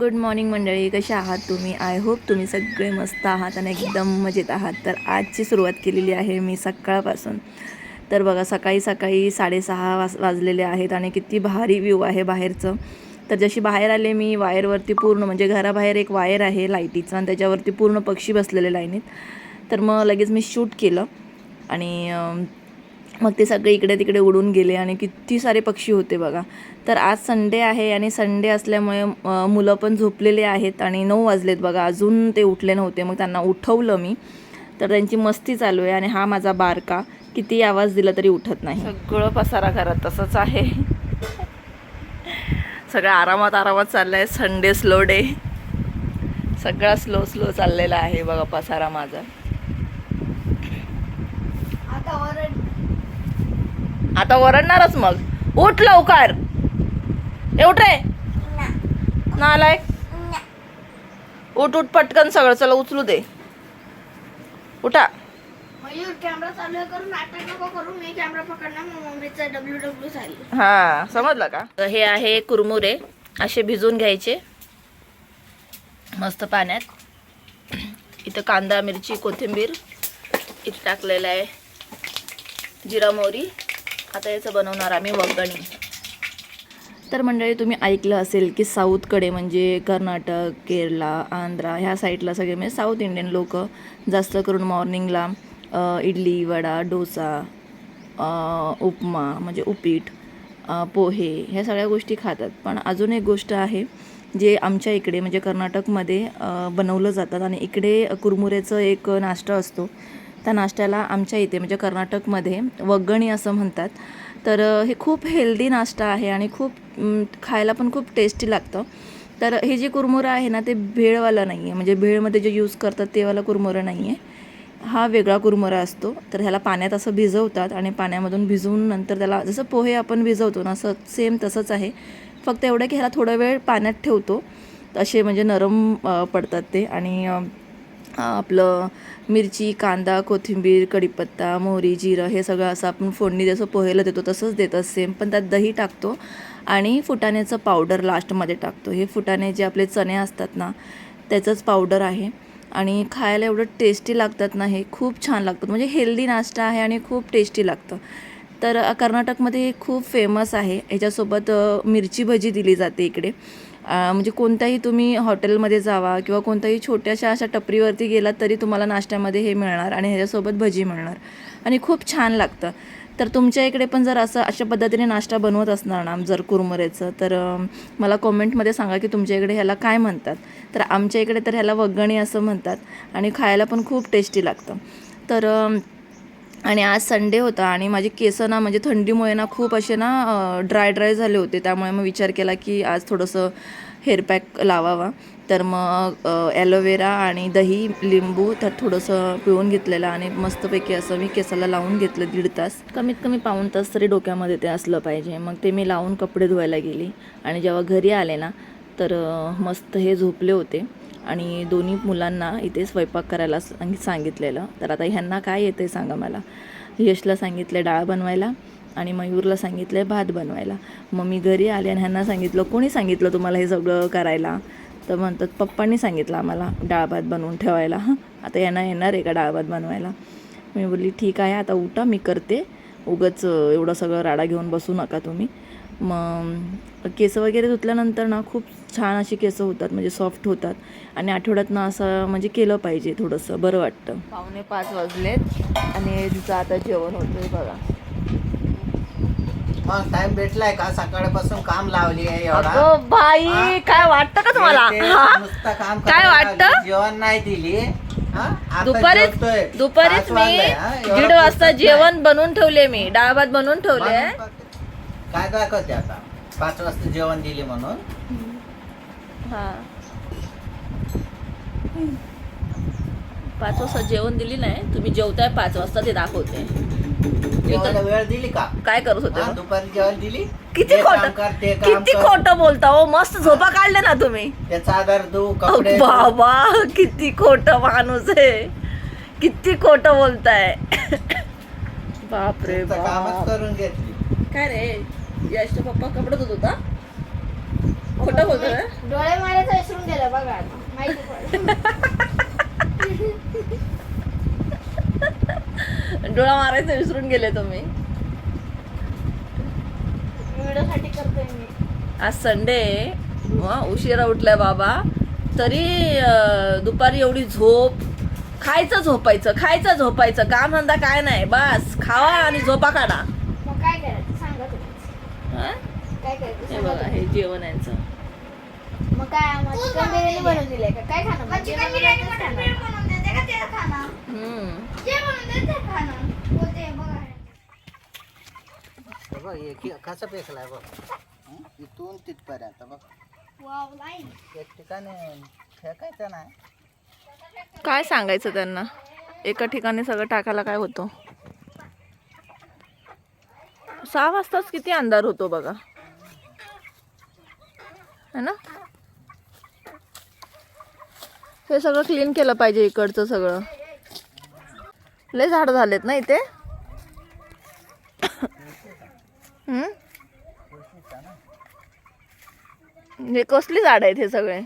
Good morning मंडळी कशा आहात तुम्ही? आय होप तुम्ही सगळे मस्त आहात आणि एकदम मजेत आहात. तर आजची सुरुवात केलेली आहे मी सकाळपासून. तर बघा सकाळी सकाळी साडेसहा वाज वाजलेले आहेत आणि किती भारी व्ह्यू आहे बाहेरचं. तर जशी बाहेर आले मी वायरवरती पूर्ण म्हणजे घराबाहेर एक वायर आहे लाईटीचं आणि त्याच्यावरती पूर्ण पक्षी बसलेले लाईनीत. तर मग लगेच मी शूट केलं आणि मग ते सगळे इकडे तिकडे उडून गेले आणि किती सारे पक्षी होते बघा. तर आज संडे आहे आणि संडे असल्यामुळे मुलं पण झोपलेले आहेत आणि नऊ वाजलेत बघा. अजून ते उठले नव्हते मग त्यांना उठवलं मी. तर त्यांची मस्ती चालू आहे आणि हा माझा बारका. किती आवाज दिला तरी उठत नाही. सगळं पसारा घरात तसंच आहे. सगळं आरामात आरामात चाललंय. संडे स्लो डे सगळा स्लो स्लो चाललेला आहे बघा पसारा माझा. आता ओरडणारच मग. उठ लवकर. ए, उठ रे नालायक उठ उठ पटकन सगळं. चला उचलू दे. उठा. मयूर कॅमेरा चालू आहे करून नाटक नको करू. मी कॅमेरा पकडणार मग मम्मीचा डब्ल्यू डब्ल्यू चालेल हा समजलं का? तर हे आहे कुरमुरे. असे भिजून घ्यायचे. मस्त पाण्यात. इथं कांदा मिरची कोथिंबीर. इथं टाकलेलं आहे. जिरा मोहरी. आता याचं बनवणार आम्ही वगणी. तर मंडळी तुम्ही ऐकलं असेल की साऊथकडे म्हणजे कर्नाटक केरला आंध्रा ह्या साईडला सगळे म्हणजे साऊथ इंडियन लोक जास्त करून मॉर्निंगला इडली वडा डोसा उपमा म्हणजे उपीट पोहे ह्या सगळ्या गोष्टी खातात. पण अजून एक गोष्ट आहे जे आमच्या इकडे म्हणजे कर्नाटकमध्ये बनवलं जातात आणि इकडे कुरमुरेचं एक नाश्ता असतो. त्या नाश्त्याला आमच्या इथे म्हणजे कर्नाटकमध्ये वगणी असं म्हणतात. तर हे खूप हेल्दी नाश्ता आहे आणि खूप खायला पण खूप टेस्टी लागतं. तर हे जे कुरमुरा आहे ना ते भेळवाला नाही आहे म्हणजे भेळमध्ये जे यूज करतात तेवाला कुरमुरा नाही आहे हा वेगळा कुरमुरा असतो. तर ह्याला पाण्यात असं भिजवतात आणि पाण्यामधून भिजवून नंतर त्याला जसं पोहे आपण भिजवतो ना असं सेम तसंच आहे. फक्त एवढं की ह्याला थोडा वेळ पाण्यात ठेवतो. असे म्हणजे नरम पडतात ते आणि आपलं मिरची कांदा कोथिंबीर कढीपत्ता मोहरी जिरं हे सगळं असं आपण फोडणी जसं पोहेला देतो तसंच देतात सेम पण त्यात दही टाकतो आणि फुटाण्याचं पावडर लास्टमध्ये टाकतो. हे फुटाणे जे आपले चणे असतात ना त्याचंच पावडर आहे. आणि खायला एवढं टेस्टी लागतात ना हे खूप छान लागतात. म्हणजे हेल्दी नाश्ता आहे आणि खूप टेस्टी लागतं. तर कर्नाटकमध्ये हे खूप फेमस आहे. ह्याच्यासोबत मिरची भजी दिली जाते इकडे. म्हणजे कोणत्याही तुम्ही हॉटेलमध्ये जावा किंवा कोणत्याही छोट्याशा अशा टपरीवरती गेलात तरी तुम्हाला नाश्त्यामध्ये हे मिळणार आणि ह्याच्यासोबत भजी मिळणार. आणि खूप छान लागतं. तर तुमच्या इकडे पण जर असं अशा पद्धतीने नाश्ता बनवत असणार ना जर कुरमुरेचं तर मला कॉमेंटमध्ये सांगा की तुमच्या इकडे ह्याला काय म्हणतात. तर आमच्या इकडे तर ह्याला वगणी असं म्हणतात आणि खायला पण खूप टेस्टी लागतं. तर आणि आज संडे होता आणि माझे केस ना म्हणजे थंडीमुळे ना खूप असे ना ड्राय ड्राय झाले होते. त्यामुळे मग विचार केला की आज थोडंसं हेअरपॅक लावावा. तर मग ॲलोवेरा आणि दही लिंबू त्यात थोडंसं पिळून घेतलेलं आणि मस्तपैकी असं मी केसाला लावून घेतलं दीड तास. कमीत कमी पाऊण तास तरी डोक्यामध्ये ते असलं पाहिजे. मग ते मी लावून कपडे धुवायला गेली आणि जेव्हा घरी आले ना तर मस्त हे झोपले होते. आणि दोन्ही मुलांना इथे स्वयंपाक करायला सांगितलेलं. तर आता ह्यांना काय येतं आहे सांगा मला? यशला सांगितलं डाळ बनवायला आणि मयूरला सांगितलं भात बनवायला. मग मी घरी आले आणि ह्यांना सांगितलं कोणी सांगितलं तुम्हाला हे सगळं करायला? तर म्हणतात पप्पांनी सांगितलं आम्हाला डाळ भात बनवून ठेवायला. हां आता यांना येणार आहे का डाळ भात बनवायला? मी बोलली ठीक आहे आता उठा मी करते. उगच एवढं सगळं राडा घेऊन बसू नका तुम्ही. मग केस वगैरे धुतल्यानंतर ना खूप छान अशी केस होतात म्हणजे सॉफ्ट होतात आणि आठवड्यात ना असं म्हणजे केलं पाहिजे थोडंसं बरं वाटतं पावणे पाच वाजलेत आणि तिचं आता जेवण होतंय बघा मग टाइम भेटलाय का सकाळपासून काम लावली आहे एवढा अगं बाई? काय वाटतं का तुम्हाला ते हा? नुसतं काम काय करायला वाटतं? लावली, जेवण नाही दिली हा? आता दुपारीच जेवतोय. दुपारीच पाच मी वाजले, हा? एवढा दीड वाजता जेवण बनवून ठेवले मी डाळ भात बनवून नाही. ठेवले म्हणून काय दाखवते आता पाच वाजता जेवण दिली म्हणून हा. पाच वाजता जेवण दिली नाही. तुम्ही जेवताय पाच वाजता ते दाखवते. जेवायला वेळ दिली का? काय करत होते हा? दुपारी जेवण दिली? किती हे खोट काम कर, ते काम किती कर. खोटं बोलता हो? मस्त झोपा काढले ना तुम्ही. त्याचा आधार अहो. बाबा किती खोट माणूस आहे. किती खोट बोलताय. बापरे कामच बाप. करून घेतली. काय रे? यश पप्पा कपडे धुत होता? खोटं बोलतोय डोळे मारायचं विसरू बघा आता. माहिती डोळा मारायचं विसरून गेले तुम्ही. व्हिडिओसाठी करतोय मी. आज संडे उशिरा उठलाय बाबा. तरी दुपारी एवढी झोप खायचं झोपायचं खायचं झोपायचं. काम धंदा काय नाही. बस खावा आणि झोपा काढा. काय करायचं? सांगा बघा. हे जेवण यांचं. मग काय आम्हाला चिकन बिर्याणी बनवून दिली का? काय खाणं मग? चिकन बिर्याणी बनवून देते का ते खाणं हम्म. जे बनवून देते ते खाणं बोलते बघा. बघ हे कि- कसं पेकलाय बघ. हं? इथून तिथपर्यंत बघ. Wow line. एक ठिकाणी फेकायचं नाही. काय सांगायचं त्यांना? एका ठिकाणी सगळं टाकायला काय होतं? सहा वाजताच किती अंधार होतो बघा. है ना? हे सगळं क्लीन केलं पाहिजे इकडचं सगळं. लय झाड झालेत ना इथे? हे कसली झाड आहेत हे सगळे?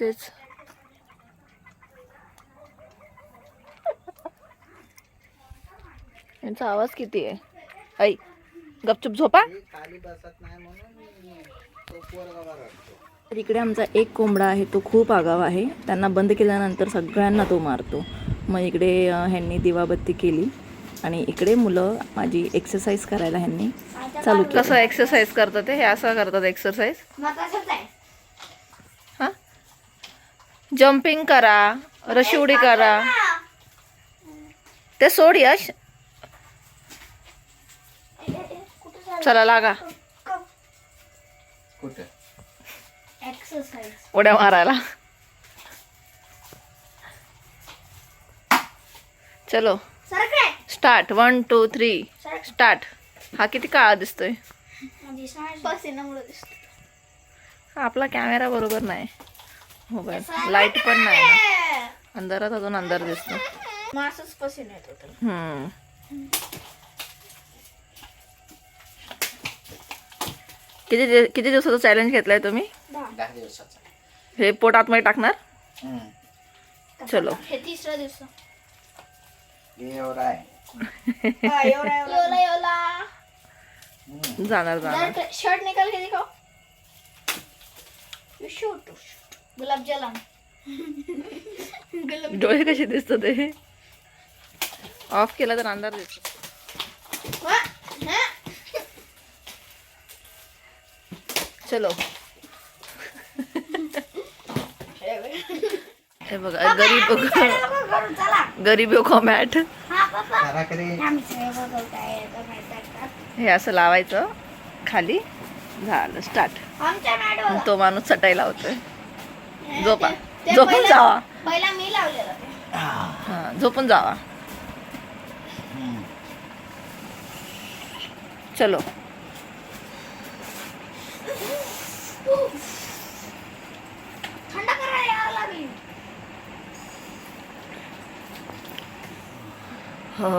तेच. यांचा आवाज किती आहे? ऐ गपचूप झोपा. तर इकडे आमचा एक कोंबडा आहे तो खूप आगाव आहे. त्यांना बंद केल्यानंतर सगळ्यांना तो मारतो. मग इकडे ह्यांनी दिवाबत्ती केली. आणि इकडे मुलं माझी एक्सरसाइज करायला ह्यांनी चालू कसं एक्सरसाइज करतात ते? हे असं करतात एक्सरसाइज हां? जम्पिंग करा रशी उडी करा. ते सोड यश? चला लागा. कुठे? एक्सरसाइज उड्या मारायला. चलो. Start one two three start हा किती काळा दिसतोय. पसीनामुळे दिसतो आपला कॅमेरा बरोबर नाही. मोबाईल लाइट पण नाही ना. अंधारात अजून अंधार दिसतो मग असंच पसीना येतो त्याला. हम्म. किती दि- किती दिवसाचा चॅलेंज घेतलाय तुम्ही? दहा. दिवसाचा. हे पोट आतमध्ये टाकणार? हं. चलो. हे तिसरा दिवस. हे एवढं आहे. योला योला हं. जाणार जाणार. जरा शर्ट निकाल के दिखाओ. गुलाब जलम गुलाब डोळे कसे दिसतात ते ऑफ केला तर अंधार दिसतो वा, हा? चलो. हे बघा गरीब करू, चला गरीब कॉमॅट हा? हे असं लावायचं खाली झालं स्टार्ट तो माणूस चटायला होतोय. झोपा. झोपून पहिला- जावा. हा. झोपून जावा. चलो. थंड करायला यावं लागेल हो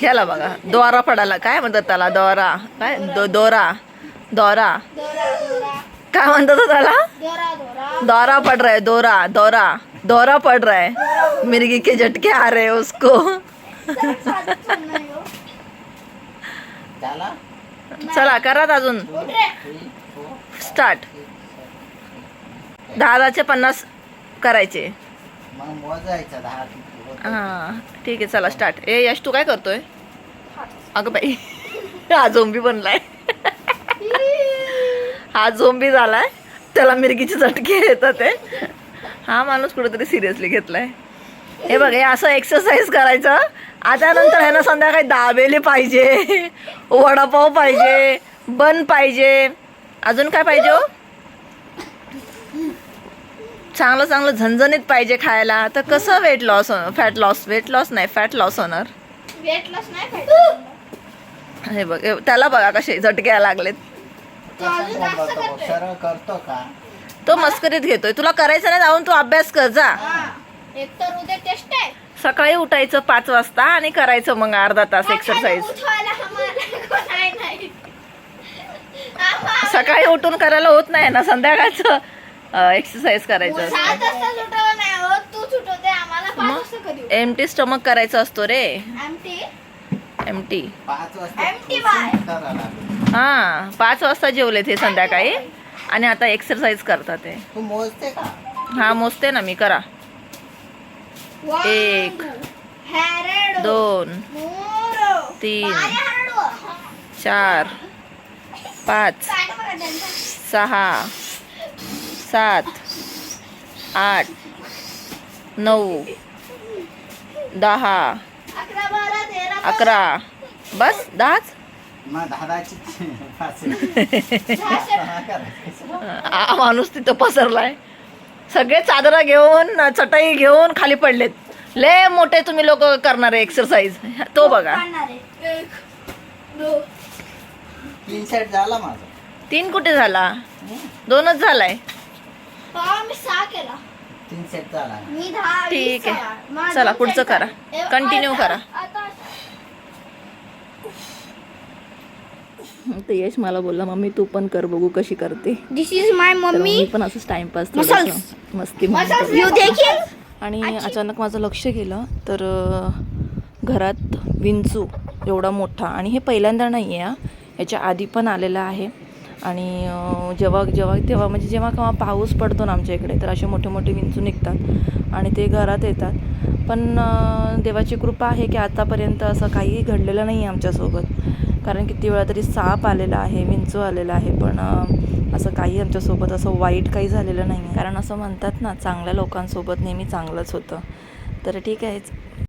ह्याला बघा दोरा पडाला काय म्हणतात त्याला? दोरा. काय? दो दोरा. दोरा. काय म्हणतात त्याला? दोरा दोरा दौरा पड़ रहा है दौरा. दौरा. दौरा पड़ रहा है. मिर्गी के झटके आ रहे हैं उसको. चला करात अजून. स्टार्ट दहा दहाचे पन्नास करायचे. हा ठीक आहे चला स्टार्ट ए यश तू काय करतोय? अगं बाई हा झोंबी बनलाय. हा झोंबी झालाय. त्याला मिरगीचे झटके येतात ते. हा माणूस कुठेतरी सिरियसली घेतलाय. हे बघ हे असं एक्सरसाइज करायचं. आता नंतर ह्यानं संध्याकाळी दाबेली पाहिजे वडापाव पाहिजे बन पाहिजे. अजून काय पाहिजे हो? चांगलं चांगलं झणझणीत पाहिजे खायला. तर कसं वेट लॉस होणार फॅट लॉस वेट लॉस नाही फॅट लॉस होणार. वेट लॉस नाही पाहिजे हे बघ त्याला बघा कसे झटके यायला लागलेत. तो मस्करीत घेतोय. तुला करायचं नाही जाऊन तू अभ्यास कर जा. एक तर उद्या टेस्ट आहे. सकाळी उठायचं पाच वाजता आणि करायचं मग अर्धा तास एक्सरसाइज सकाळी उठून करायला होत नाही ना संध्याकाळचं एक्सरसाइज करायचं हो एम टी स्टमक करायचं असतो रे. M T. हा पाच वाजता जेवले ते संध्याकाळी आणि आता एक्सरसाइज करतात ते. हा मोजते ना मी करा. एक, दोन तीन. चार पाच. सहा सात आठ नऊ दहा अकरा बस दहाच माणूस तिथं पसरलाय सगळे चादरा घेऊन चटाई घेऊन खाली पडलेत लय मोठे तुम्ही लोक करणारे एक्सरसाइज तो बघा काढणार आहे. एक, दोन. तीन सेट झाला माझा तीन कुठे झाला दोनच झालाय मी सहा केला तीन सेट झाला मी दहा वीस ठीक आहे. चला, पुढचं करा. आहे. आता- करा. तर यश मला बोलला मम्मी तू पण कर बघू कशी करते. दिस इज माय मम्मी पण असंच टाइमपास. मस्ती आणि अचानक माझं लक्ष गेलं तर घरात विंचू एवढा मोठा आणि हे पहिल्यांदा नाही आहे हा. याच्या आधी पण आलेला आहे. आणि जेव्हा जेव्हा तेव्हा म्हणजे जेव्हा केव्हा पाऊस पडतो ना आमच्या इकडे तर असे मोठे मोठे विंचू निघतात आणि ते घरात येतात. पण देवाची कृपा आहे की आतापर्यंत असं काही घडलेलं नाही आहे आमच्यासोबत. कारण किती वेळा तरी साप आलेला आहे विंचू आलेला आहे पण असं काही आमच्यासोबत असं वाईट काही झालेलं नाही आहे कारण असं म्हणतात ना चांगल्या लोकांसोबत नेहमी चांगलंच होतं. तर ठीक आहे.